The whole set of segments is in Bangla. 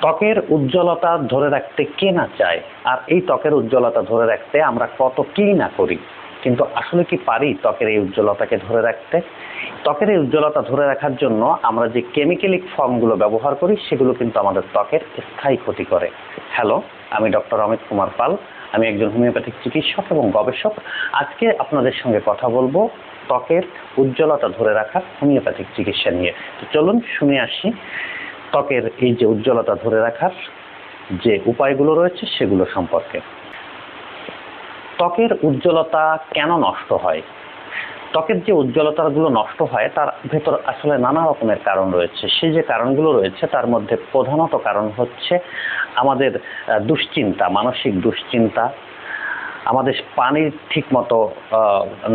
ত্বকের উজ্জ্বলতা ধরে রাখতে কে না চায়? আর এই ত্বকের উজ্জ্বলতা ধরে রাখতে আমরা কত কি না করি? কিন্তু আসলে কি পারি ত্বকের এই উজ্জ্বলতাকে ধরে রাখতে? ত্বকের এই উজ্জ্বলতা ধরে রাখার জন্য আমরা যে কেমিক্যালিক ফর্মগুলো ব্যবহার করি, সেগুলো কিন্তু আমাদের ত্বকের স্থায়ী ক্ষতি করে। হ্যালো আমি ডক্টর অমিত কুমার পাল। আমি একজন হোমিওপ্যাথিক চিকিৎসক এবং গবেষক। আজকে আপনাদের সঙ্গে কথা বলব ত্বকের উজ্জ্বলতা ধরে রাখার হোমিওপ্যাথিক চিকিৎসা নিয়ে। চলুন শুনে আসি। ত্বকের এই যে উজ্জ্বলতা ধরে রাখার যে উপায়গুলো রয়েছে, সেগুলো সম্পর্কে। ত্বকের উজ্জ্বলতা কেন নষ্ট হয়? ত্বকের যে উজ্জ্বলতাগুলো নষ্ট হয়, তার ভেতর আসলে নানা রকমের কারণ রয়েছে। সেই যে কারণগুলো রয়েছে, তার মধ্যে প্রধানত কারণ হচ্ছে আমাদের দুশ্চিন্তা, মানসিক দুশ্চিন্তা, আমাদের পানির ঠিক মতো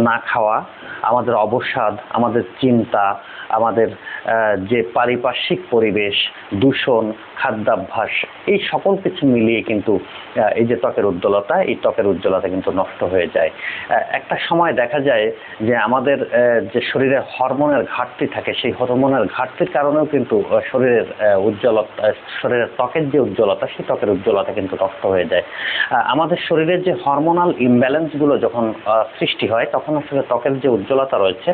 না খাওয়া আমাদের অবসাদ, আমাদের চিন্তা, আমাদের যে পারিপার্শ্বিক পরিবেশ, দূষণ, খাদ্যাভ্যাস, এই সকল কিছু মিলিয়ে কিন্তু এই যে ত্বকের উজ্জ্বলতা, এই ত্বকের উজ্জ্বলতা কিন্তু নষ্ট হয়ে যায়। একটা সময় দেখা যায় যে আমাদের যে শরীরে হরমোনের ঘাটতি থাকে, সেই হরমোনের ঘাটতির কারণেও কিন্তু শরীরের উজ্জ্বলতা শরীরের ত্বকের যে উজ্জ্বলতা, সেই ত্বকের উজ্জ্বলতা কিন্তু নষ্ট হয়ে যায়। আমাদের শরীরের যে হরমোনাল ইমব্যালেন্সগুলো যখন সৃষ্টি হয়, তখন আসলে ত্বকের যে উজ্জ্বলতা রয়েছে।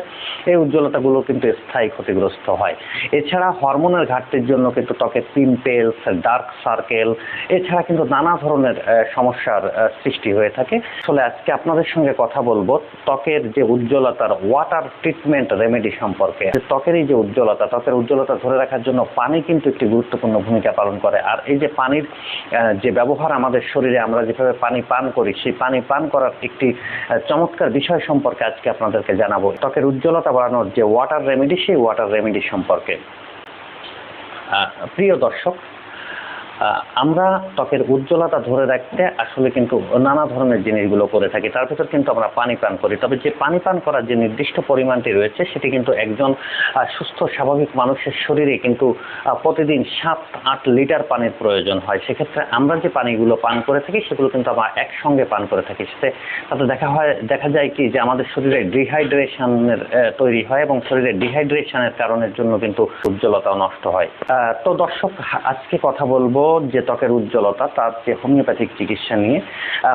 এই উজ্জ্বলতাগুলো কিন্তু স্থায়ী ক্ষতিগ্রস্ত হয়। এছাড়া হরমোনের ঘাটতির জন্য কিন্তু ত্বকের পিম্পেলস ডার্ক সার্কেল এছাড়া কিন্তু নানা ধরনের সমস্যার সৃষ্টি হয়ে থাকে। আসলে আজকে আপনাদের সঙ্গে কথা বলব ত্বকের যে উজ্জ্বলতার ওয়াটার ট্রিটমেন্ট রেমেডি সম্পর্কে। ত্বকের এই যে উজ্জ্বলতা, ত্বকের উজ্জ্বলতা ধরে রাখার জন্য পানি কিন্তু একটি গুরুত্বপূর্ণ ভূমিকা পালন করে। আর এই যে পানির যে ব্যবহার আমাদের শরীরে আমরা যেভাবে পানি পান করি, সেই পানি পান করার একটি চমৎকার বিষয় সম্পর্কে আজকে আপনাদেরকে জানাব। ত্বকের উজ্জ্বলতা বাড়ানোর যে ওয়াটার রেমেডি সেই ওয়াটার রেমেডি সম্পর্কে। প্রিয় দর্শক আমরা ত্বকের উজ্জ্বলতা ধরে রাখতে আসলে কিন্তু নানা ধরনের জিনিসগুলো করে থাকি। তার ভিতর কিন্তু আমরা পানি পান করি। তবে যে পানি পান করার যে নির্দিষ্ট পরিমাণটি রয়েছে, সেটি কিন্তু একজন সুস্থ, স্বাভাবিক মানুষের শরীরে কিন্তু প্রতিদিন সাত আট লিটার পানির প্রয়োজন হয়। সেক্ষেত্রে আমরা যে পানিগুলো পান করে থাকি, সেগুলো কিন্তু আমরা একসঙ্গে পান করে থাকি। সেতে তাতে দেখা হয়, দেখা যায় কি যে আমাদের শরীরে ডিহাইড্রেশনের তৈরি হয় এবং শরীরে ডিহাইড্রেশনের কারণের জন্য কিন্তু উজ্জ্বলতা নষ্ট হয়। তো দর্শক, আজকে কথা বলব যে ত্বকের উজ্জ্বলতা তার যে হোমিওপ্যাথিক চিকিৎসা নিয়ে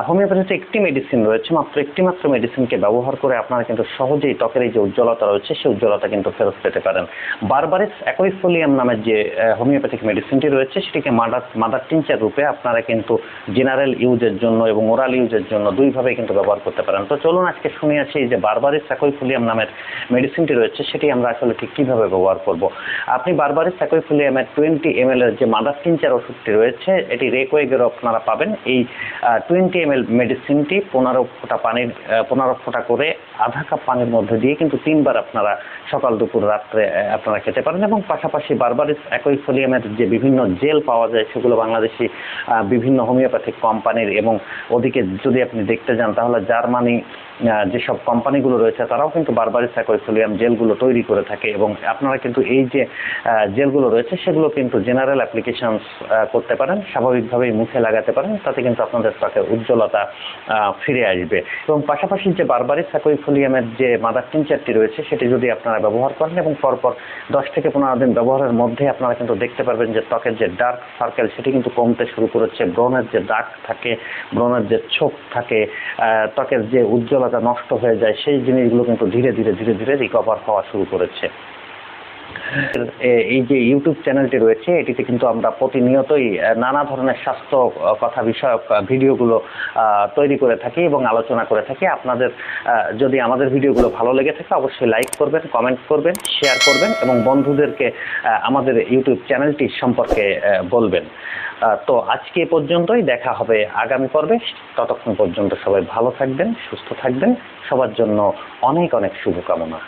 হোমিওপ্যাথিতে একটি মেডিসিন রয়েছে মাত্র একটি মাত্র মেডিসিনকে ব্যবহার করে আপনারা কিন্তু সহজেই ত্বকের এই যে উজ্জ্বলতা রয়েছে সেই উজ্জ্বলতা কিন্তু ফেরত পেতে পারেন বারবারিস অ্যাকোইফোলিয়াম নামের যে হোমিওপ্যাথিক মেডিসিনটি রয়েছে সেটিকে মাদার মাদার টিনচার রূপে আপনারা কিন্তু জেনারেল ইউজের জন্য এবং ওরাল ইউজের জন্য দুইভাবে কিন্তু ব্যবহার করতে পারেন তো চলুন আজকে শুনে এই যে বারবারিস অ্যাকোইফোলিয়াম নামের মেডিসিনটি রয়েছে সেটি আমরা আসলে ঠিক কীভাবে ব্যবহার করব আপনি বারবারিস অ্যাকোইফোলিয়ামের টোয়েন্টি এম এর যে মাদার টিনচার ওষুধটি রয়েছে, এটি রেকোয়েগের আপনারা পাবেন। এই টোয়েন্টি এম মেডিসিনটি পনেরো ফোঁটা পানির পনেরো ফোঁটা করে আধা কাপ পানির মধ্যে দিয়ে কিন্তু তিনবার আপনারা সকাল, দুপুর, রাত্রে আপনারা খেতে পারেন এবং পাশাপাশি বারবারিস অ্যাকোইফোলিয়ামের যে বিভিন্ন জেল পাওয়া যায়, সেগুলো বাংলাদেশি বিভিন্ন হোমিওপ্যাথিক কোম্পানির এবং ওদিকে যদি আপনি দেখতে যান, তাহলে জার্মানি যেসব কোম্পানিগুলো রয়েছে, তারাও কিন্তু বারবারিস অ্যাকোইফোলিয়াম জেলগুলো তৈরি করে থাকে এবং আপনারা কিন্তু এই যে জেলগুলো রয়েছে, সেগুলো কিন্তু জেনারেল অ্যাপ্লিকেশনস করতে পারেন, স্বাভাবিকভাবেই মুখে লাগাতে পারেন, তাতে কিন্তু আপনাদের ত্বকের উজ্জ্বলতা ফিরে আসবে। এবং পাশাপাশি যে বারবারিস অ্যাকোইফোলিয়ামের যে মাদার টিনচারটি রয়েছে, সেটি যদি আপনারা ব্যবহার করেন এবং পরপর দশ থেকে পনেরো দিন ব্যবহারের মধ্যে আপনারা কিন্তু দেখতে পারবেন যে ত্বকের যে ডার্ক সার্কেল, সেটি কিন্তু কমতে শুরু করেছে। ব্রণের যে দাগ থাকে, ব্রণের যে ছোপ থাকে ত্বকের যে উজ্জ্বলতা নষ্ট হয়ে যায়, সেই জিনিসগুলো কিন্তু ধীরে ধীরে ধীরে ধীরে রিকভার হওয়া শুরু করেছে। এই যে ইউটিউব চ্যানেলটি রয়েছে, এটিতে কিন্তু আমরা প্রতিনিয়তই নানা ধরনের স্বাস্থ্য কথা বিষয়ক ভিডিওগুলো তৈরি করে থাকি এবং আলোচনা করে থাকি। আপনাদের যদি আমাদের ভিডিওগুলো ভালো লেগে থাকে, অবশ্যই লাইক করবেন কমেন্ট করবেন শেয়ার করবেন এবং বন্ধুদেরকে আমাদের ইউটিউব চ্যানেলটি সম্পর্কে বলবেন। তো আজকে পর্যন্তই, দেখা হবে আগামী পর্বে। ততক্ষণ পর্যন্ত সবাই ভালো থাকবেন, সুস্থ থাকবেন। সবার জন্য অনেক অনেক শুভকামনা।